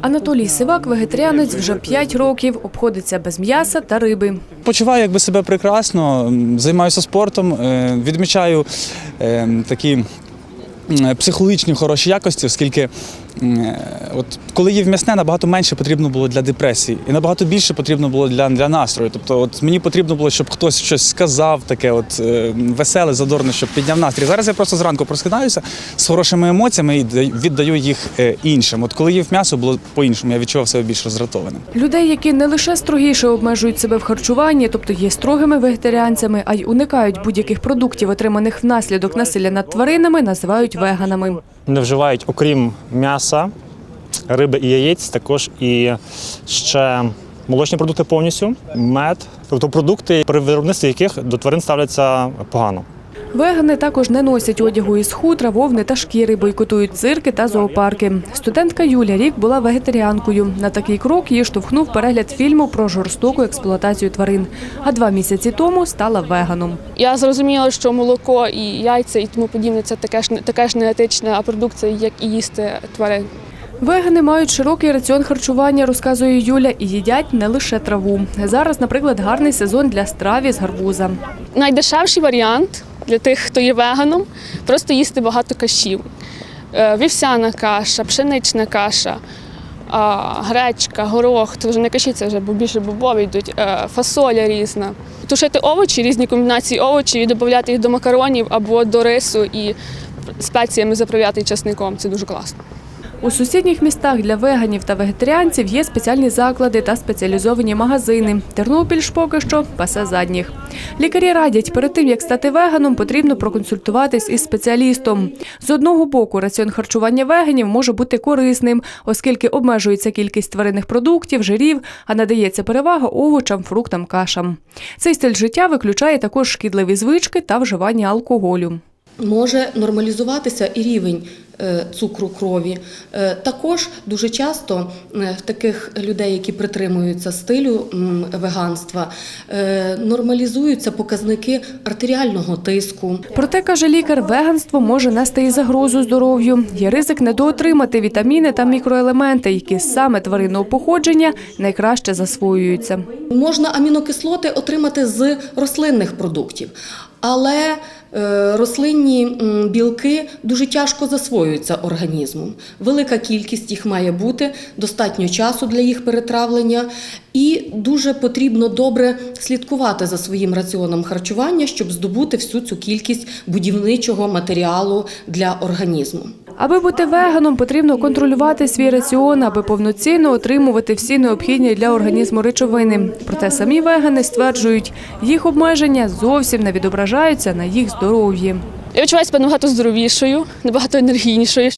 Анатолій Сивак вегетаріанець вже 5 років, обходиться без м'яса та риби. Почуваю якби себе прекрасно, займаюся спортом, е, відмічаю е, такі психологічні хороші якості, оскільки е, от коли їв м'ясне, набагато менше потрібно було для депресії, і набагато більше потрібно було для, для настрою. Тобто, от мені потрібно було, щоб хтось щось сказав, таке от е, веселе, задорне, щоб підняв настрій. Зараз я просто зранку прокидаюся з хорошими емоціями і віддаю їх е, іншим. От коли їв м'ясо, було по-іншому, я відчував себе більш роздратованим. Людей, які не лише строгіше обмежують себе в харчуванні, тобто є строгими вегетаріанцями, а й уникають будь-яких продуктів, отриманих внаслідок насилля над тваринами, називають веганами. Не вживають, окрім м'яса, риби і яєць, також і ще молочні продукти повністю, мед, тобто продукти, при виробництві яких до тварин ставляться погано. Вегани також не носять одягу із хутра, вовни та шкіри, бойкотують цирки та зоопарки. Студентка Юля рік була вегетаріанкою. На такий крок її штовхнув перегляд фільму про жорстоку експлуатацію тварин. А два місяці тому стала веганом. Я зрозуміла, що молоко і яйця і тому подібне це таке ж така ж неетична продукція, як і їсти тварин. Вегани мають широкий раціон харчування, розказує Юля, і їдять не лише траву. Зараз, наприклад, гарний сезон для страві з гарбуза. Найдешевший варіант для тих, хто є веганом, просто їсти багато кашів. Е, Вівсяна каша, пшенична каша, гречка, горох, то вже не каші, це вже більше бобові йдуть, е, фасоля різна. Тушити овочі, різні комбінації овочів і додати їх до макаронів або до рису і спеціями заправляти часником. Це дуже класно. У сусідніх містах для веганів та вегетаріанців є спеціальні заклади та спеціалізовані магазини. Тернопіль ж поки що пасе задніх. Лікарі радять, перед тим як стати веганом, потрібно проконсультуватись із спеціалістом. З одного боку, раціон харчування веганів може бути корисним, оскільки обмежується кількість тваринних продуктів, жирів, а надається перевага овочам, фруктам, кашам. Цей стиль життя виключає також шкідливі звички та вживання алкоголю. може нормалізуватися і рівень цукру крові. Е, Також дуже часто е, в таких людей, які притримуються стилю веганства, е, нормалізуються показники артеріального тиску. Проте, каже лікар, веганство може нести і загрозу здоров'ю. Є ризик недоотримати вітаміни та мікроелементи, які саме тваринного походження найкраще засвоюються. Можна амінокислоти отримати з рослинних продуктів, але е, рослинні білки дуже тяжко засвоюються організмом. Велика кількість їх має бути, достатньо часу для їх перетравлення, і дуже потрібно добре слідкувати за своїм раціоном харчування, щоб здобути всю цю кількість будівничого матеріалу для організму. Аби бути веганом, потрібно контролювати свій раціон, аби повноцінно отримувати всі необхідні для організму речовини. Проте самі вегани стверджують, їх обмеження зовсім не відображаються на їх здоров'ї. Я відчуваю себе набагато здоровішою, набагато енергійнішою.